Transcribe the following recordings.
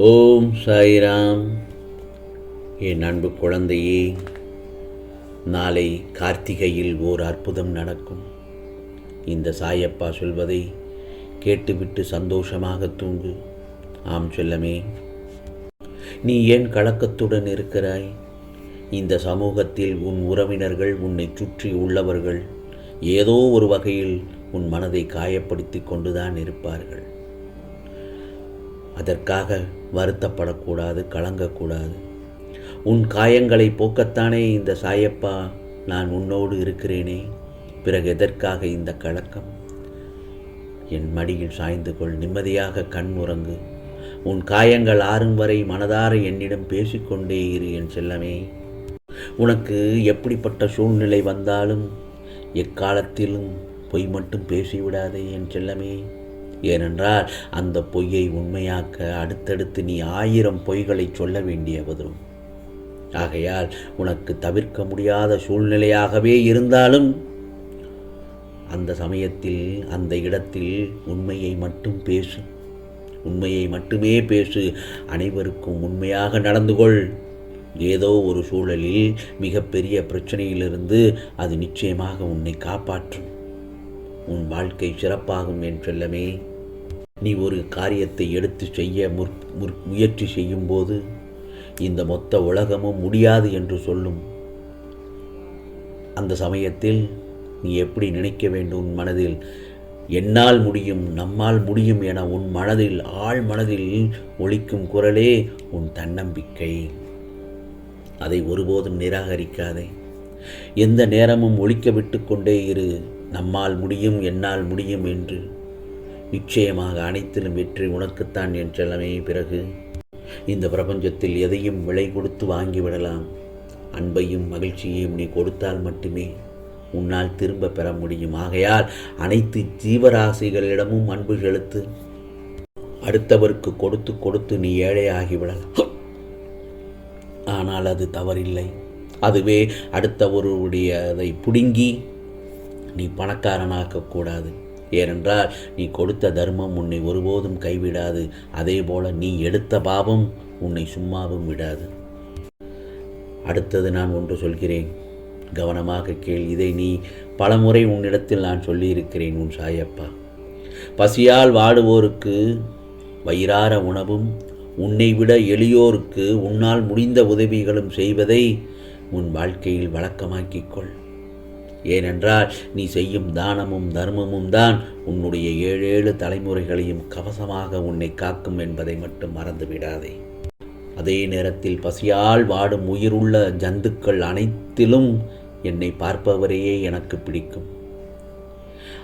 ஓம் சாய்ராம். என் அன்பு குழந்தையே நாளை கார்த்திகையில் ஓர் அற்புதம் நடக்கும். இந்த சாயப்பா சொல்வதை கேட்டுவிட்டு சந்தோஷமாக தூங்கு. ஆம் செல்லமே நீ ஏன் கலக்கத்துடன் இருக்கிறாய்? இந்த சமூகத்தில் உன் உறவினர்கள் உன்னை சுற்றி உள்ளவர்கள் ஏதோ ஒரு வகையில் உன் மனதை காயப்படுத்தி கொண்டுதான் இருப்பார்கள். அதற்காக வருத்தப்படக்கூடாது கலங்கக்கூடாது. உன் காயங்களை போக்கத்தானே இந்த சாயப்பா நான் உன்னோடு இருக்கிறேனே. பிறகு எதற்காக இந்த கலக்கம்? என் மடியில் சாய்ந்து கொள் நிம்மதியாக கண் உறங்கு. உன் காயங்கள் ஆறும் வரை மனதார என்னிடம் பேசிக்கொண்டே இரு என் செல்லமே. உனக்கு எப்படிப்பட்ட சூழ்நிலை வந்தாலும் எக்காலத்திலும் பொய் மட்டும் பேசிவிடாதே என் செல்லமே. ஏனென்றால் அந்த பொய்யை உண்மையாக்க அடுத்தடுத்து நீ ஆயிரம் பொய்களை சொல்ல வேண்டிய வரும் ஆகையால் உனக்கு தவிர்க்க முடியாத சூழ்நிலையாகவே இருந்தாலும் அந்த சமயத்தில் அந்த இடத்தில் உண்மையை மட்டும் பேசு. உண்மையை மட்டுமே பேசு. அனைவருக்கும் உண்மையாக நடந்து கொள். ஏதோ ஒரு சூழலில் மிகப்பெரிய பிரச்சனையிலிருந்து அது நிச்சயமாக உன்னை காப்பாற்றும். உன் வாழ்க்கை சிறப்பாகும் என் செல்லமே. நீ ஒரு காரியத்தை எடுத்து செய்ய முற் முற் முயற்சி செய்யும்போது இந்த மொத்த உலகமும் முடியாது என்று சொல்லும். அந்த சமயத்தில் நீ எப்படி நினைக்க வேண்டும் உன் மனதில்? என்னால் முடியும் நம்மால் முடியும் என உன் மனதில் ஆழ் மனதில் ஒழிக்கும் குரலே உன் தன்னம்பிக்கை. அதை ஒருபோதும் நிராகரிக்காதே. எந்த நேரமும் ஒழிக்க விட்டு கொண்டே இரு. நம்மால் முடியும் என்னால் முடியும் என்று. நிச்சயமாக அனைத்திலும் வெற்றி உனக்குத்தான் என் செல்லமே. பிறகு இந்த பிரபஞ்சத்தில் எதையும் விலை கொடுத்து வாங்கிவிடலாம். அன்பையும் மகிழ்ச்சியையும் நீ கொடுத்தால் மட்டுமே உன்னால் திரும்ப பெற முடியும். ஆகையால் அனைத்து ஜீவராசிகளிடமும் அன்பு செலுத்து அடுத்தவருக்கு கொடுத்து கொடுத்து நீ ஏழையாகிவிடலாம் ஆனால் அது தவறில்லை. அதுவே அடுத்தவருடைய அதை பிடுங்கி நீ பணக்காரனாக்கக்கூடாது ஏனென்றால் நீ கொடுத்த தர்மம் உன்னை ஒருபோதும் கைவிடாது. அதேபோல நீ எடுத்த பாவம் உன்னை சும்மாவும் விடாது. அடுத்தது நான் ஒன்று சொல்கிறேன். கவனமாக கேள் இதை நீ பலமுறை உன்னிடத்தில் நான் சொல்லியிருக்கிறேன் உன் சாயப்பா. பசியால் வாடுவோருக்கு வயிறார உணவும் உன்னை விட எளியோருக்கு உன்னால் முடிந்த உதவிகளும் செய்வதை உன் வாழ்க்கையில் வழக்கமாக்கிக் கொள். ஏனென்றால் நீ செய்யும் தானமும் தர்மமும் தான் உன்னுடைய ஏழேழு தலைமுறைகளையும் கவசமாக உன்னை காக்கும் என்பதை மட்டும் மறந்துவிடாதே. அதே நேரத்தில் பசியால் வாடும் உயிருள்ள ஜந்துக்கள் அனைத்திலும் என்னை பார்ப்பவரையே எனக்கு பிடிக்கும்.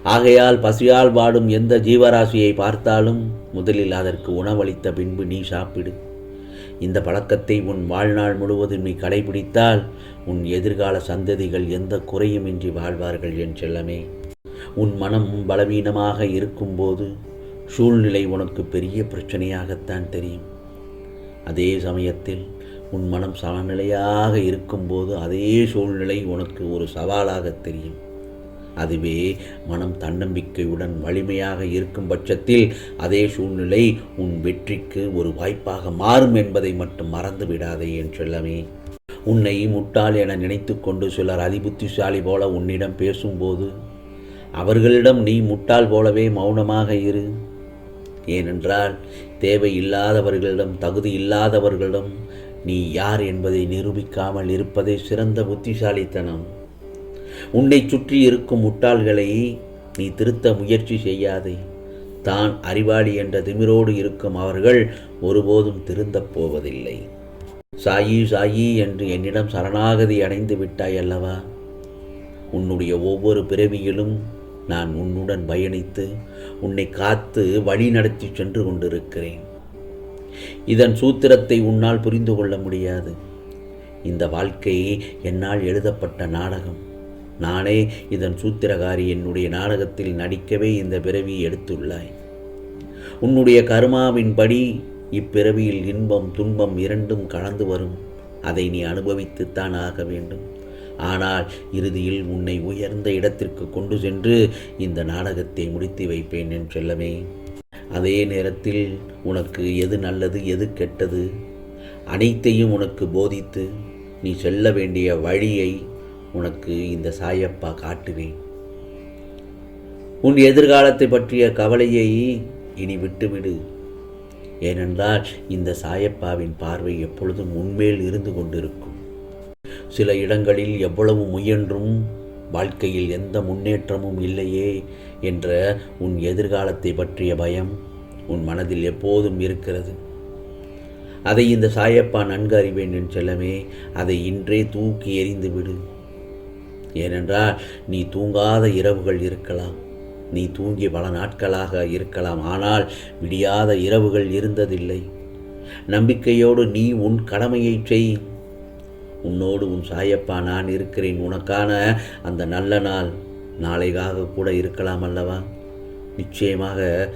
ஆகையால் பசியால் வாடும் எந்த ஜீவராசியை பார்த்தாலும் முதலில் அதற்கு உணவளித்த பின்பு நீ சாப்பிடு. இந்த பழக்கத்தை உன் வாழ்நாள் முழுவதும் நீ கடைபிடித்தால் உன் எதிர்கால சந்ததிகள் எந்த குறையுமின்றி வாழ்வார்கள் என் செல்லமே. உன் மனம் பலவீனமாக இருக்கும்போது சூழ்நிலை உனக்கு பெரிய பிரச்சனையாகத்தான் தெரியும். அதே சமயத்தில் உன் மனம் சமநிலையாக இருக்கும்போது அதே சூழ்நிலை உனக்கு ஒரு சவாலாக தெரியும். அதுவே மனம் தன்னம்பிக்கையுடன் வலிமையாக இருக்கும் பட்சத்தில் அதே சூழ்நிலை உன் வெற்றிக்கு ஒரு வாய்ப்பாக மாறும் என்பதை மட்டும் மறந்து விடாதே என் செல்லமே. உன்னை முட்டாள் என நினைத்து கொண்டு சிலர் அதிபுத்திசாலி போல உன்னிடம் பேசும்போது அவர்களிடம் நீ முட்டாள் போலவே மௌனமாக இரு. ஏனென்றால் தேவையில்லாதவர்களிடம் தகுதி இல்லாதவர்களிடம் நீ யார் என்பதை நிரூபிக்காமல் இருப்பதே சிறந்த புத்திசாலித்தனம். உன்னை சுற்றி இருக்கும் முட்டாள்களை நீ திருத்த முயற்சி செய்யாதே. தான் அறிவாளி என்ற திமிரோடு இருக்கும் அவர்கள் ஒருபோதும் திருந்தப் போவதில்லை. சாயி சாயி என்று என்னிடம் சரணாகதி அடைந்து விட்டாய் அல்லவா? உன்னுடைய ஒவ்வொரு பிறவியிலும் நான் உன்னுடன் பயணித்து உன்னை காத்து வழி நடத்தி சென்று கொண்டிருக்கிறேன். இதன் சூத்திரத்தை உன்னால் புரிந்து கொள்ள முடியாது. இந்த வாழ்க்கை என்னால் எழுதப்பட்ட நாடகம். நானே இதன் சூத்திரகாரி என்னுடைய நாடகத்தில் நடிக்கவே இந்த பிறவி எடுத்துள்ளாய். உன்னுடைய கர்மாவின்படி இப்பிறவியில் இன்பம் துன்பம் இரண்டும் கலந்து வரும். அதை நீ அனுபவித்துத்தான் ஆக வேண்டும். ஆனால் இறுதியில் உன்னை உயர்ந்த இடத்திற்கு கொண்டு சென்று இந்த நாடகத்தை முடித்து வைப்பேன் என் செல்லமே. அதே நேரத்தில் உனக்கு எது நல்லது எது கெட்டது? அனைத்தையும் உனக்கு போதித்து நீ செல்ல வேண்டிய வழியை உனக்கு இந்த சாயப்பா காட்டுவேன். உன் எதிர்காலத்தை பற்றிய கவலையை இனி விட்டுவிடு. ஏனென்றால் இந்த சாயப்பாவின் பார்வை எப்பொழுதும் உண்மையில் இருந்து கொண்டிருக்கும். சில இடங்களில் எவ்வளவு முயன்றும் வாழ்க்கையில் எந்த முன்னேற்றமும் இல்லையே என்ற உன் எதிர்காலத்தை பற்றிய பயம் உன் மனதில் எப்போதும் இருக்கிறது. அதை இந்த சாயப்பா நன்கு அறிவேன் என் செல்லமே அதை இன்றே தூக்கி எறிந்து விடு ஏனென்றால் நீ தூங்காத இரவுகள் இருக்கலாம். நீ தூங்கி பல நாட்களாக இருக்கலாம். ஆனால் விடியாத இரவுகள் இருந்ததில்லை. நம்பிக்கையோடு நீ உன் கடமையை செய். உன்னோடு உன் சாயப்பா நான் இருக்கிறேன். உனக்கான அந்த நல்ல நாள் நாளைக்காக கூட இருக்கலாம் அல்லவா? நிச்சயமாக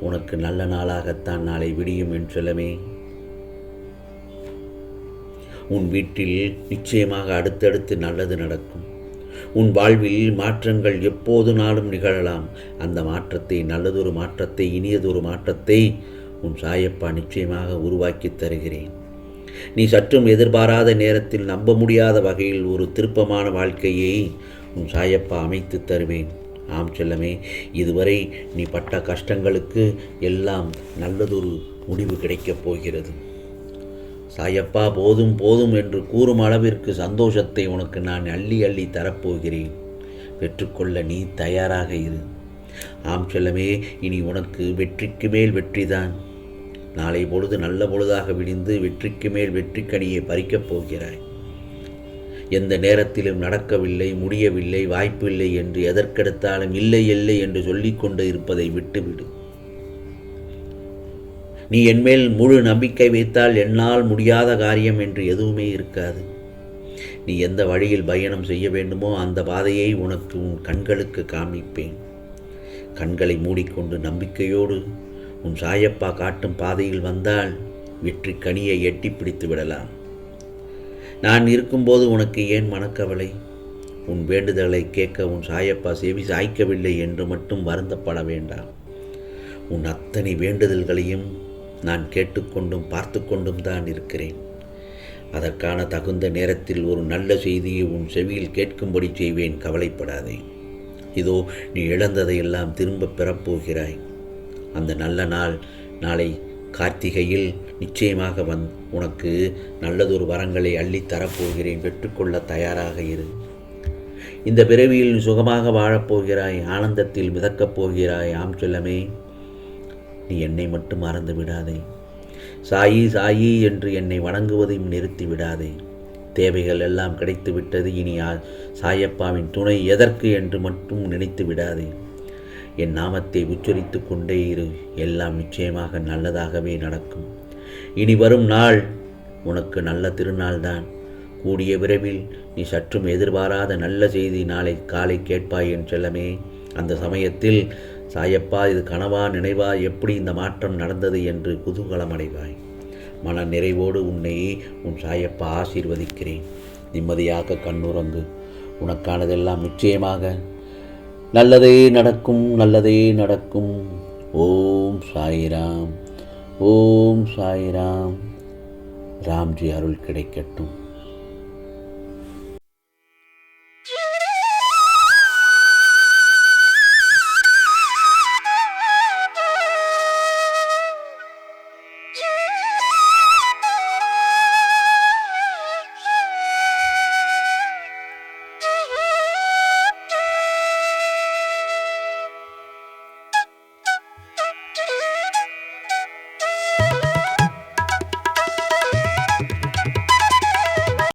உனக்கு நல்ல நாளாகத்தான் நாளை விடியும் என் செல்லமே. உன் வீட்டில் நிச்சயமாக அடுத்தடுத்து நல்லது நடக்கும். உன் வாழ்வில் மாற்றங்கள் எப்போது நாளும் நிகழலாம். அந்த மாற்றத்தை நல்லதொரு மாற்றத்தை இனியதொரு மாற்றத்தை உன் சாயப்பா நிச்சயமாக உருவாக்கி தருகிறேன். நீ சற்றும் எதிர்பாராத நேரத்தில் நம்ப முடியாத வகையில் ஒரு திருப்பமான வாழ்க்கையை உன் சாயப்பா அமைத்து தருவேன். ஆம் செல்லமே இதுவரை நீ பட்ட கஷ்டங்களுக்கு எல்லாம் நல்லதொரு முடிவு கிடைக்கப் போகிறது. சாயப்பா போதும் போதும் என்று கூறும் அளவிற்கு சந்தோஷத்தை உனக்கு நான் அள்ளி அள்ளி தரப்போகிறேன். பெற்றுக்கொள்ள நீ தயாராக இரு. ஆம் செல்லமே இனி உனக்கு வெற்றிக்கு மேல் வெற்றிதான். நாளை பொழுது நல்ல பொழுதாக விடிந்து வெற்றிக்கு மேல் வெற்றிக்கனியை பறிக்கப் போகிறாய். எந்த நேரத்திலும் நடக்கவில்லை முடியவில்லை வாய்ப்பில்லை என்று எதற்கெடுத்தாலும் இல்லை இல்லை என்று சொல்லிக்கொண்டு இருப்பதை விட்டுவிடு. நீ என்மேல் முழு நம்பிக்கை வைத்தால் என்னால் முடியாத காரியம் என்று எதுவுமே இருக்காது. நீ எந்த வழியில் பயணம் செய்ய வேண்டுமோ அந்த பாதையை உனக்கு உன் கண்களுக்கு காமிப்பேன் கண்களை மூடிக்கொண்டு நம்பிக்கையோடு உன் சாயப்பா காட்டும் பாதையில் வந்தால் வெற்றி கனியை எட்டி பிடித்து விடலாம். நான் இருக்கும்போது உனக்கு ஏன் மனக்கவலை? உன் வேண்டுதலை கேட்க உன் சாயப்பா செவி சாய்க்கவில்லை என்று மட்டும் வருந்தப்பட வேண்டாம். உன் அத்தனை வேண்டுதல்களையும் நான் கேட்டுக்கொண்டும் பார்த்து கொண்டும் தான் இருக்கிறேன். அதற்கான தகுந்த நேரத்தில் ஒரு நல்ல செய்தியை உன் செவியில் கேட்கும்படி செய்வேன் கவலைப்படாதே. இதோ நீ இழந்ததையெல்லாம் திரும்ப பெறப்போகிறாய். அந்த நல்ல நாள் நாளை கார்த்திகையில் நிச்சயமாக வந் உனக்கு நல்லதொரு வரங்களை அள்ளித் தரப்போகிறேன் பெற்றுக்கொள்ள தயாராக இரு. இந்த பிறவியில் சுகமாக வாழப்போகிறாய் ஆனந்தத்தில் மிதக்கப் போகிறாய் ஆம் செல்லமே. நீ என்னை மட்டும் மறந்து விடாதே. சாயி சாயி என்று என்னை வணங்குவதையும் நிறுத்தி விடாதே. தேவைகள் எல்லாம் கிடைத்து விட்டது இனி சாயப்பாவின் துணை எதற்கு என்று மட்டும் நினைத்து விடாதே. என் நாமத்தை உச்சரித்து கொண்டே இரு எல்லாம் நிச்சயமாக நல்லதாகவே நடக்கும். இனி வரும் நாள் உனக்கு நல்ல திருநாள்தான் கூடிய விரைவில் நீ சற்றும் எதிர்பாராத நல்ல செய்தி நாளை காலை கேட்பாய் என் செல்லமே. அந்த சமயத்தில் சாயப்பா இது கனவா நினைவா எப்படி இந்த மாற்றம் நடந்தது என்று குதூகலம் அடைவாய் மன நிறைவோடு உன்னை உன் சாயப்பா ஆசீர்வதிக்கிறேன். நிம்மதியாக கண்ணுறங்கு. உனக்கானதெல்லாம் நிச்சயமாக. நல்லதே நடக்கும் நல்லதே நடக்கும். ஓம் சாய்ராம். ஓம் சாய்ராம். ராம்ஜி அருள் கிடைக்கட்டும்.